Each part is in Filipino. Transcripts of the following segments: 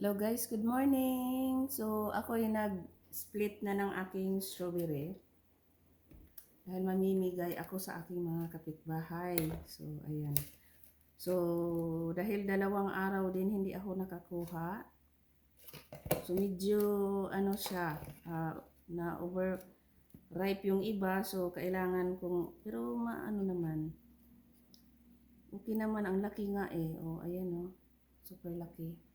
Hello guys, good morning! So, ako yung nag-split na ng aking strawberry. Dahil mamimigay ako sa aking mga kapitbahay. So, ayan. So, dahil dalawang araw din hindi ako nakakuha. So, medyo ano siya, ah, na over ripe yung iba. So, kailangan kong, pero maano naman. Okay naman, ang laki nga eh. Oh, ayan oh. Super laki.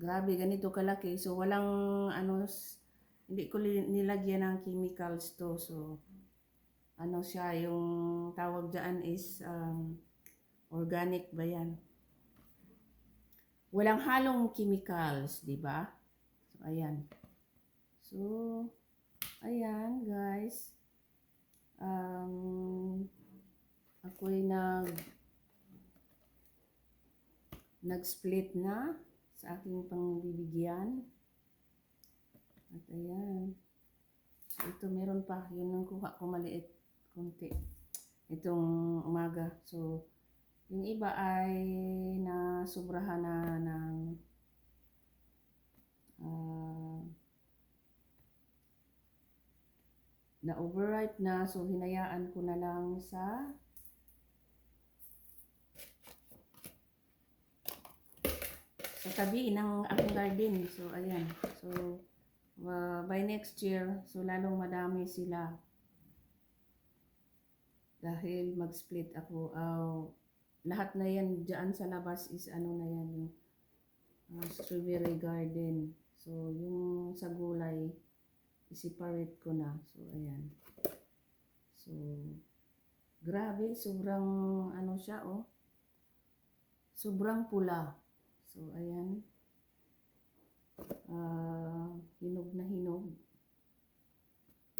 Grabe, ganito kalaki. So, walang, ano, hindi ko nilagyan ng chemicals to. So, ano siya, yung tawag dyan is um, organic ba yan? Walang halong chemicals, di ba? So, ayan. So, ayan, guys. Um, ako'y nag nag-split na sa aking pangbibigyan. At ayan. Ito meron pa. Yun ang kuha ko maliit. Kunti. Itong umaga. So, yung iba ay na sobrahan na ng ah, na overripe na. So, hinayaan ko na lang sa sa tabi ng aking garden. So, ayan. So, uh, by next year, so lalong madami sila. Dahil mag-split ako. Uh, lahat na yan dyan sa labas is ano na yan, yung uh, strawberry garden. So, yung sa gulay, i-separate ko na. So, ayan. So, grabe, sobrang ano siya, oh. Sobrang pula. So, ayan. Ah, hinog na hinog.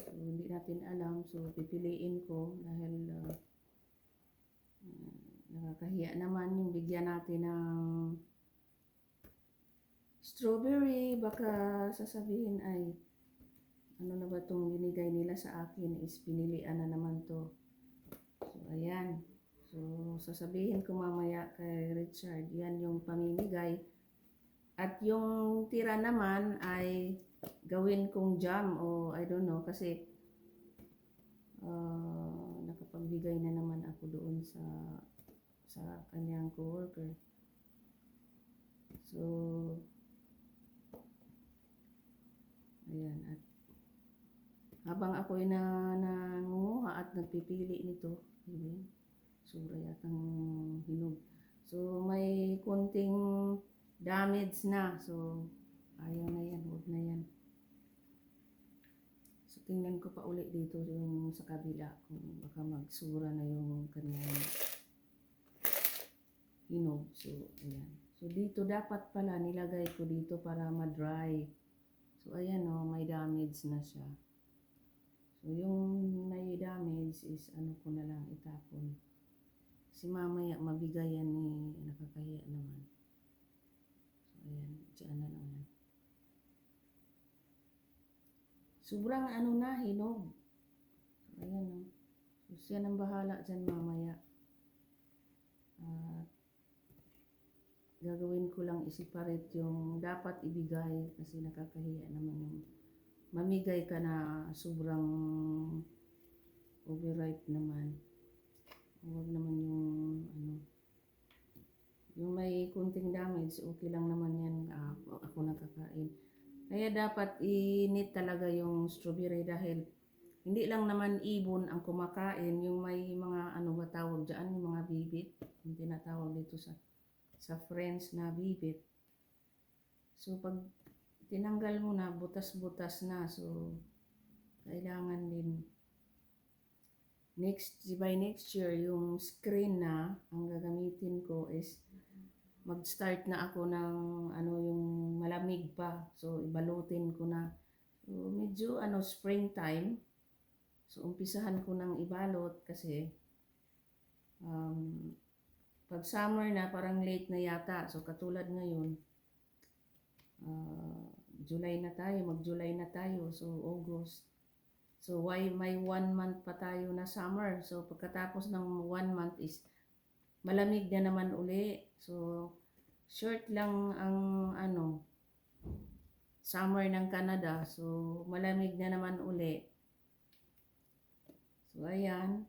So, hindi natin alam. So, pipiliin ko dahil ah, ah, nakakahiya naman yung bigyan natin ng strawberry. Baka sasabihin ay ano na ba itong binigay nila sa akin is pinilian na naman to. So, ayan. So, sasabihin ko mamaya kay Richard, yan yung pamimigay. At yung tira naman ay gawin kong jam o I don't know kasi ah, nakapagbigay na naman ako doon sa sa kanyang coworker. So, ayan. At habang ako'y na nangunguha at nagpipili nito, yun, Sura yatang hinog. So, may konting damage na. So, ayaw na yan. Huwag na yan. So, tingnan ko pa ulit dito yung sa kabila. Kung baka magsura na yung kanyang hinog. So, ayan. So, dito dapat pala nilagay ko dito para ma-dry. So, ayan o, may damage na siya. So, yung may damage is ano ko na lang itapon. Si mamaya mabigay yan ni nakakahiya naman. So, ayan. Diyan na lang yan. Sobrang ano na, hinog. So, ayan o. So, siya nang bahala dyan mamaya. At gagawin ko lang i-separate yung dapat ibigay kasi nakakahiya naman yung mamigay ka na sobrang overripe naman. Huwag naman yung ano yung may kunting damage, okay lang naman yan ah, ako nakakain. Kaya dapat init talaga yung strawberry dahil hindi lang naman ibon ang kumakain, yung may mga ano ba tawag dyan, yung mga bibit, yung tinatawag dito sa sa French na bibit. So pag tinanggal mo na, butas-butas na, so kailangan din next by next year yung screen na ang gagamitin ko is mag-start na ako ng ano yung malamig pa. So ibalutin ko na. So medyo ano springtime. So umpisahan ko ng ibalot kasi um, pag summer na parang late na yata. So katulad ngayon ah, July na tayo mag July na tayo. So August So why may one month pa tayo na summer? So pagkatapos ng one month is malamig na naman uli. So short lang ang ano, summer ng Canada. So, malamig na naman uli. So, ayan.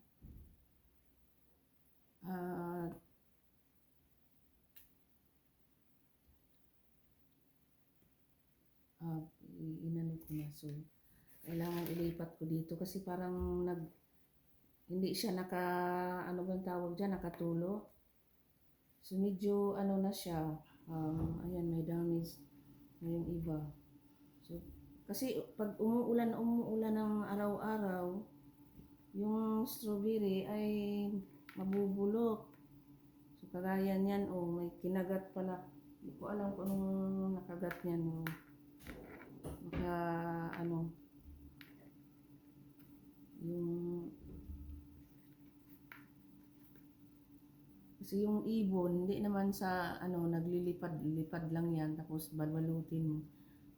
Ah, ah, i- inano ko na. So, kailangan ilipat ko dito kasi parang nag hindi siya naka ano bang tawag diyan nakatulo. So medyo ano na siya. Um, ayan may damage na yung iba. So kasi pag umuulan umuulan ng araw-araw yung strawberry ay mabubulok. So kagaya niyan oh may kinagat pala. Hindi ko alam kung anong nakagat niyan. Oh. Maka ano yung kasi yung ibon hindi naman sa ano naglilipad-lipad lang yan tapos balbalutin mo.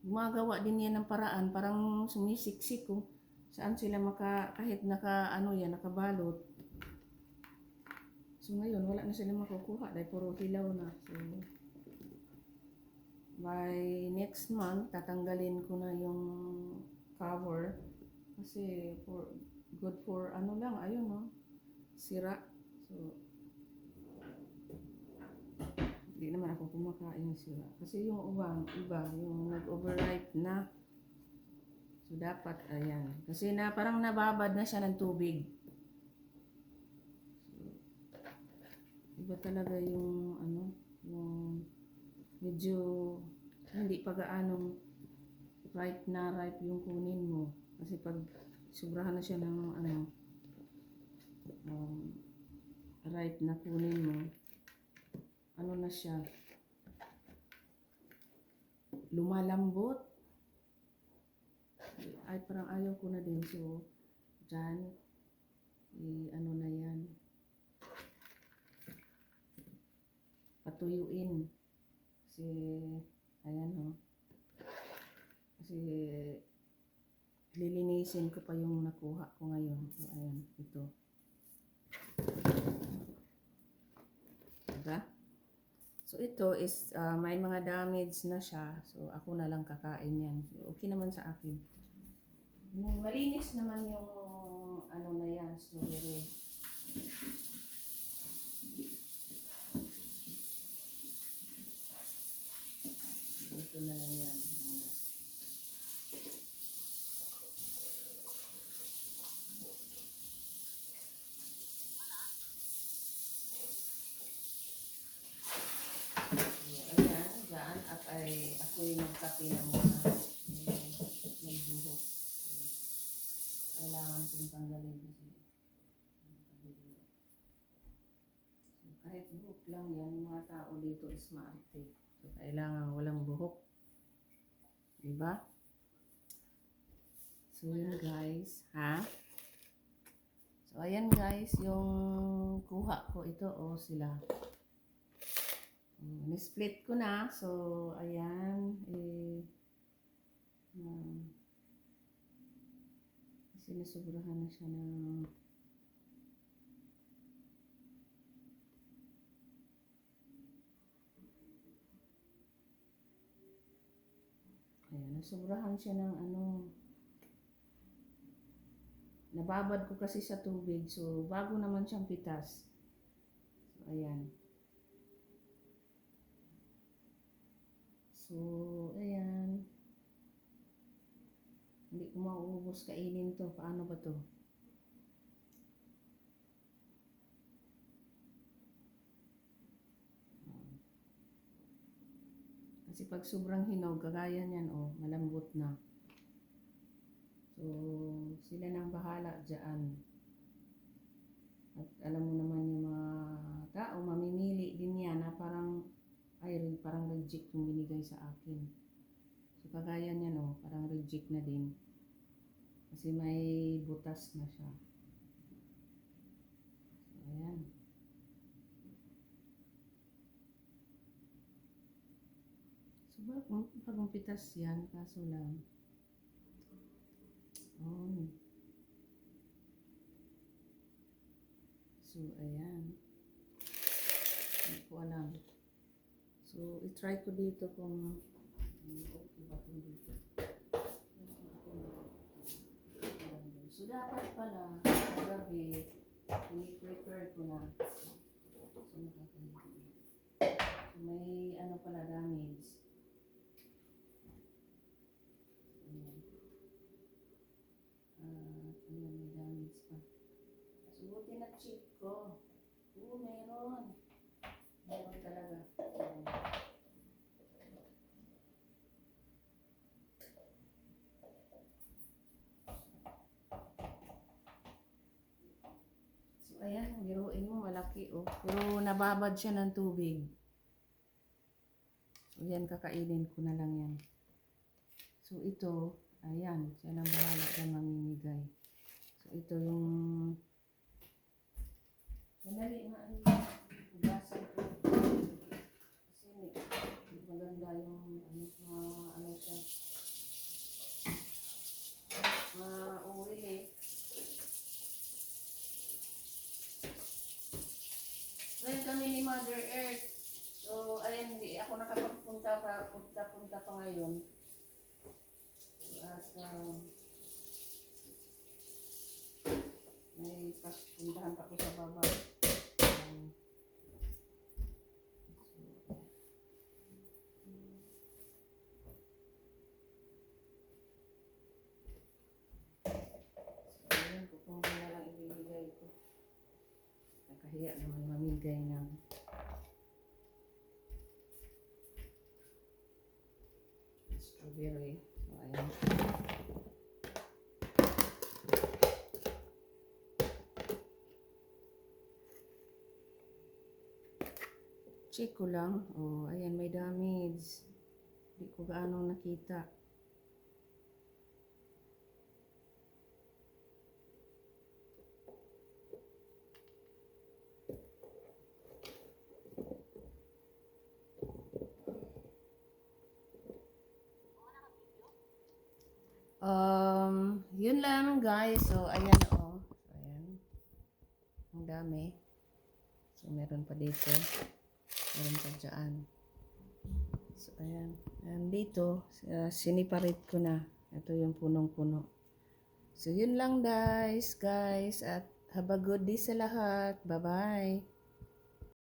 Gumagawa din yan ng paraan parang sumisiksik kung saan sila maka kahit naka ano yan nakabalot. So ngayon wala na sila makukuha dahil puro hilaw na. So by next month tatanggalin ko na yung cover kasi for good for ano lang ayun no? Sira. So hindi naman ako kumakain ng sira. Kasi yung ubang iba yung nag-overripe na. So dapat ayan. Kasi na parang nababad na siya ng tubig. So, iba talaga yung ano yung medyo hindi pa gaanong ripe na ripe yung kunin mo kasi pag sobrahan na siya ng ano um, ripe na kunin mo ano na siya? Lumalambot. Ay parang ayaw ko na din. So dyan i ano na yan. Patuyuin. Kasi ayan ho kasi lilinisin ko pa yung nakuha ko ngayon so ayan ito diba So ito is uh, may mga damage na siya. So ako na lang kakain yan. So, okay naman sa akin. Malinis naman yung ano na yan, strawberry. Ito na lang yan. muna. Ayan, dyan. At ay ako yung nagkape na muna. May, may buhok. So, kailangan kong tanggalin kasi. So, kahit buhok lang yan, mga tao dito is maarte. So, kailangan walang buhok. Diba? So, yun guys. Ha? So, ayan guys, yung kuha ko ito, o sila. Ni-split ko na. So, ayan. Eh, um, kasi nasubrahan na siya ng Ayan, nasubrahan siya ng ano nababad ko kasi sa tubig. So, bago naman siyang pitas. So, ayan. So, ayan. Hindi ko mauubos kainin to. Paano ba to? Kasi pag sobrang hinog, kagaya niyan, oh, malambot na. So, sila nang bahala dyan. At alam mo naman yung mga tao, mamimili din yan na parang, ay, parang reject yung binigay sa akin. So, kagaya niyan, oh, parang reject na din. Kasi may butas na siya. So, ayan. So, bagong pitas yan, kaso lang. Oh. So, ayan. Hindi ko alam. So, i-try ko dito kung So, dapat pala, gabi, i-prepare ko na. So, nakakahiya. So, may ano pala damage. Ayan. Ah, ayan, may damage pa. So, buti na-check ko. Oo, meron. Meron talaga. Ayan. So, ayan, biruin mo, malaki oh. Pero nababad siya ng tubig. Yan, kakainin ko na lang yan. So, ito, ayan, siya nang bahala dyan mamimigay. So, ito yung... Madali nga, hugasan ko. Kasi maganda yung ano, ma, ano siya. Ma-uwi eh. Kami ni Mother Earth. So, ayun, hindi ako nakapagpunta pa, punta-punta pa ngayon. At, um, may papuntahan pa ko sa baba. Um, so, ayun, kukunin na lang ibibigay ko. Nakahiya naman mamigay ng strawberry. So, ayan. Check ko lang. Oh, ayan, may damage. Hindi ko gaano nakita. Um, yun lang guys. So, ayan oh. So, ayan. Ang dami. So, meron pa dito. Meron pa dyan. So, ayan. Ayan dito, uh, siniparate ko na. Ito yung punong-puno. So, yun lang guys, guys. At have a good day sa lahat. Bye-bye.